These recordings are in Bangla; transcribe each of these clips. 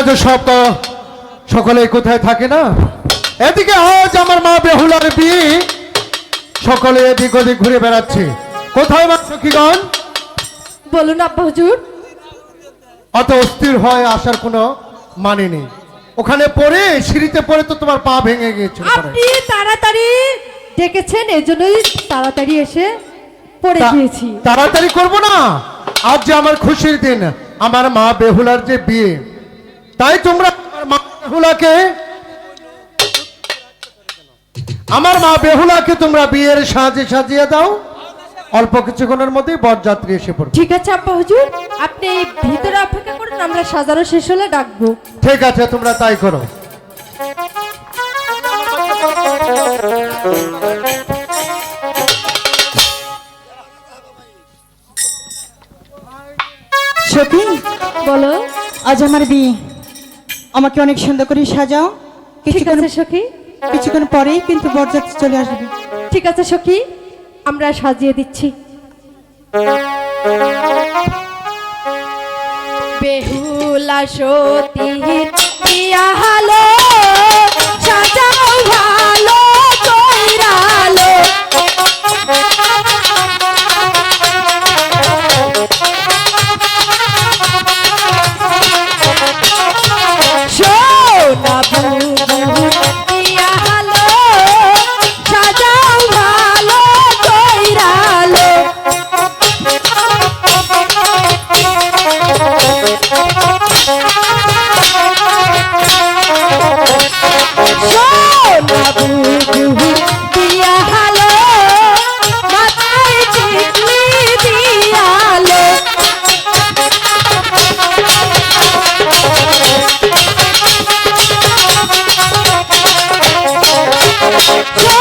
রাজা সব সকলে কোথায় থাকে না? এদিকে আজ আমার মা বেহুলার বিয়ে। সকলে এদিক ওদিক ঘুরে বেড়াচ্ছে। কোথায় মা সখীগণ? বলুন আব্বা হুজুর। অত অস্থির হয় আসার কোনো মানে নেই। ওখানে পড়ে সিঁড়িতে পড়ে তো তোমার পা ভেঙে গিয়েছিল আপনি তাড়াতাড়ি ডেকেছেন এই জন্যই তাড়াতাড়ি এসে পড়ে গিয়েছি। তাড়াতাড়ি করব না? আজ যে আমার খুশির দিন আমার মা বেহুলার যে বিয়ে। তাই তোমরা আমার মা বেহুলাকে আমার মা বেহুলাকে তোমরা বিয়ের সাজে সাজিয়ে দাও। অল্প কিছুক্ষণের মধ্যেই বরযাত্রী এসে পড়বে। ঠিক আছে আব্বা হুজুর। আপনি ভিতরে অপেক্ষা করুন আমরা সাজানো শেষ হলে ডাকবো। ঠিক আছে তোমরা তাই করো। সখী বলো আজ আমার বিয়ে। আমাকে অনেক সুন্দর করে সাজাও। কিছুক্ষণ সখী। কিছুক্ষণ পরেই কিন্তু বরযাত্রী চলে আসবে। ঠিক আছে সখী আমরা সাজিয়ে দিচ্ছি। বেহুলা সতী হালো Yeah.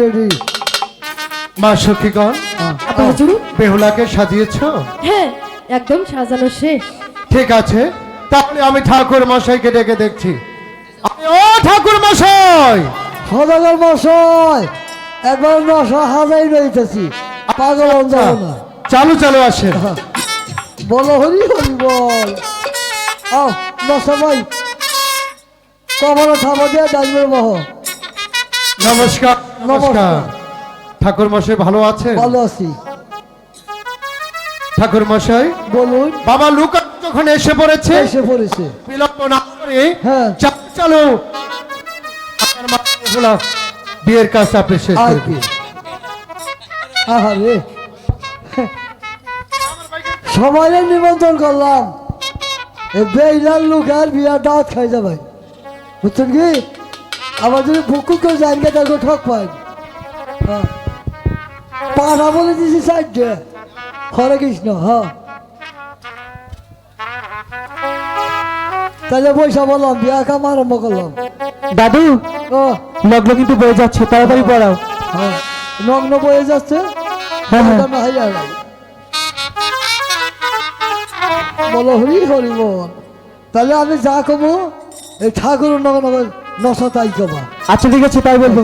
রেডি। মা সখীগণ বেহুলাকে সাজিয়েছ? হ্যাঁ। একদম সাজানো শেষ। ঠিক আছে তাহলে আমি ঠাকুর মশাইকে ডেকে দেখছি। আমি- ও ঠাকুর মশাই! সদাগর মশাই একবার নশা হাজাই রইতেছি। পাগল যাও না। চালু চালু আসেন। বলো হরি হরি বল। আও নশা ভাই কবর থামা দিয়ে ডাকবে বহ। নমস্কার নমস্কার। নমস্কার। ঠাকুর মশাই ভালো আছে ভালো আছি। ঠাকুর মশাই বলুন। বাবা লুকা যখন এসে পড়েছে এসে পড়েছে। বিলম্ব না করে হ্যাঁ। চালু। বিয়ের কাজ আপনি শেষ আর করে কি। দিন। আহারে। সবাই নিমন্ত্রণ করলাম। এ বেইলার লোক আর বিয়ার দাওয়াত খাই যাবে। বুঝছেন কি? আবার যদি বুকুক কেউ গে তাকে ঠক পাই হ্যাঁ। পাড়া বলে দিছি সাইডে হরে কৃষ্ণ হ্যাঁ তাহলে পয়সা বললাম বিয়া কাম আরম্ভ করলাম। দাদু ও। লগ্ন কিন্তু বয়ে যাচ্ছে তাড়াতাড়ি পড়াও। হ্যাঁ নগ্ন বয়ে যাচ্ছে? হ্যাঁ, হ্যাঁ। বলো হরি হরি বল। তাহলে আমি যা কমু এই ঠাকুর নগ নগ নশো তাই কমা। আচ্ছা ঠিক আছে তাই বলব।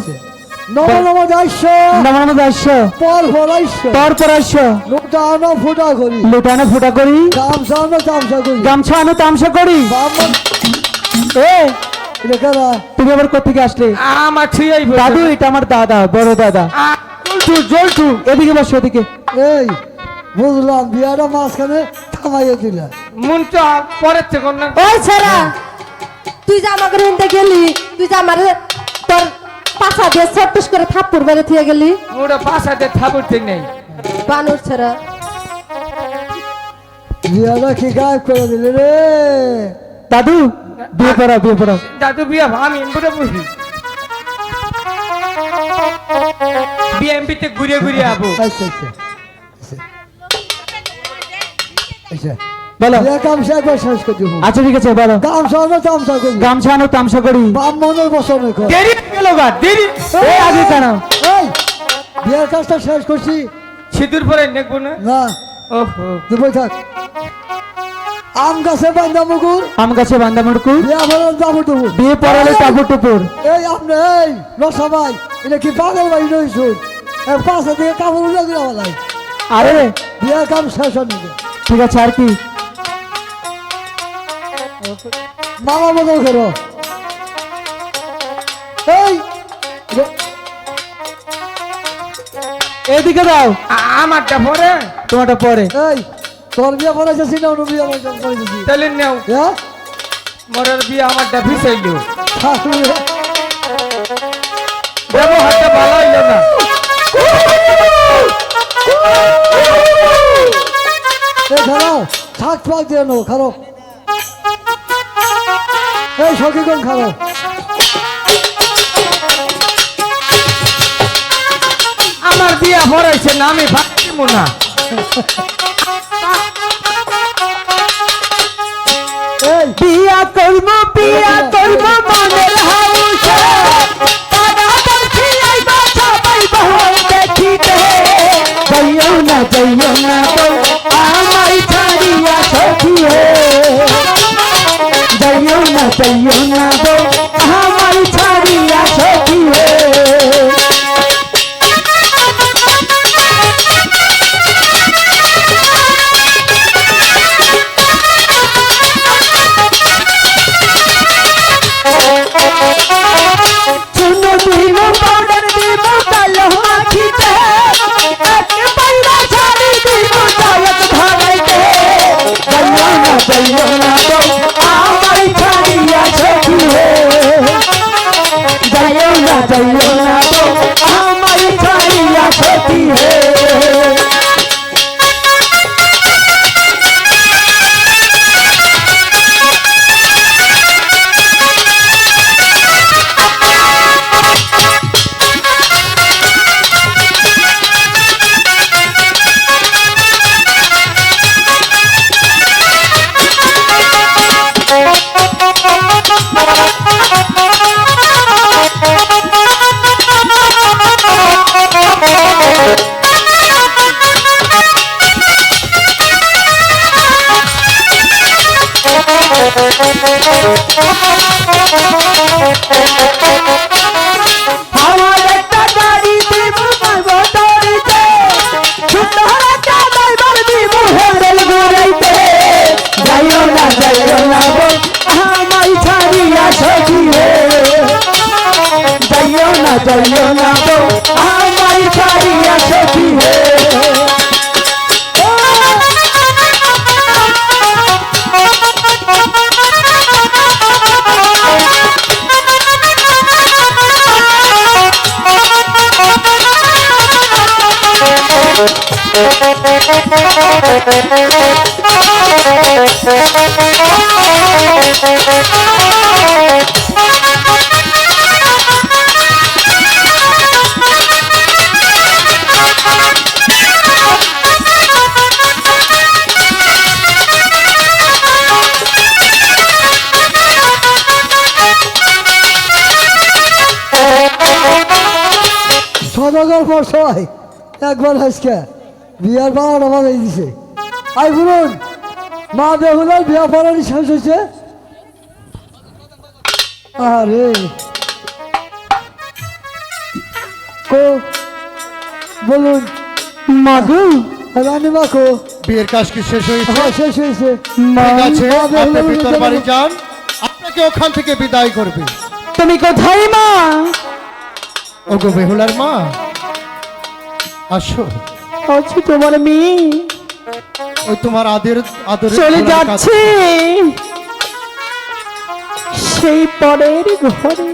লুটানো ফুটা করি। গামছা আনো তামসা তুমি আবার কোথেকে আসলে? আমার দাদু এটা আমার দাদা বড় দাদা। জলটু এদিকে বসো এদিকে এই বুঝলাম বিয়াটা মাঝখানে থামাইয়ে দিলা। মনটা পরের থেকে না ওই ছেড়া! তুই যে আমাকে গেলি তুই যে আমার তোর পাশা দিয়ে ছট্টুস করে থাপ্পড় মেরে থিয়ে গেলি? ওটা বাসাতে থাপড়তে নেই। বানর ছেড়া। বিয়াটা কি গায়েব করে দিলে রে? দাদু বিয়ে পড়াও বিয়ে পড়াও দাদু বিয়া আমি এমবিতে বসি। বিএমপিতে ঘুরে ঘুরে আবো। আচ্ছা আচ্ছা। আচ্ছা। বলো। বিয়া গামছা একবার শেষ করে দিব আচ্ছা ঠিক আছে বলো। গামছা আনো তামসা করি। গামছা আনো তামসা করি। ব্রাহ্মণের বসনে কর। দেরি গেল গা দেরি। এই আগে কেন? এই বিয়ের কাজটা শেষ করছি। সিঁদুর পরে নেকবো না? না। ওহো। তুই থাক। আম গাছে বান্ধা মুকুর। আম গাছে বান্দা মুড়কু বিয়া ভরার দাবু টুবু বিয়ে পড়ালে টাপুর টুপুর এই আপনি এই রসাবাই এটা কি পাগল পাশে কাপড় আরে। বিয়ার কাম শেষ হয়নি। ঠিক আছে আর কি? মামা বদল করো। এই এদিকে দাও। আমারটা পরে? তোমারটা পরে। এই। তোর বিয়া করেছে সিনা অনু বিয়া করেছি তাহলে নেও। হ্যাঁ? মরার বিয়া আমারটা ঠাকুর ব্যবহারটা ভালো হইল না। এই খারাও শাক ফাক দিয়ে নেব খারো। এই সখীগণ খারো আমার বিয়া পড়াইছে না, আমি ভাবছি না। বিয়া করব বিয়া করব যাইও না যাইও না। সদাগর সবাই একবার আজকে বিয়ার বারোটা বাজাই দিছে। আই বলুন মা বেহুলার বিয়া পড়ানি শেষ হয়েছে? আরে কো বলুন মাগু কো। বিয়ের কাজ কি শেষ হয়েছে? হ্যাঁ শেষ হয়েছে। ঠিক আছে আপনি ভিতর বাড়ি যান। আপনাকে ওখান থেকে বিদায় করবে। তুমি কোথায় মা? ওগো বেহুলার মা। আসো। আছি তোমার মেয়ে ওই তোমার আদের আদর চলে যাচ্ছে। সেই পরের ঘরে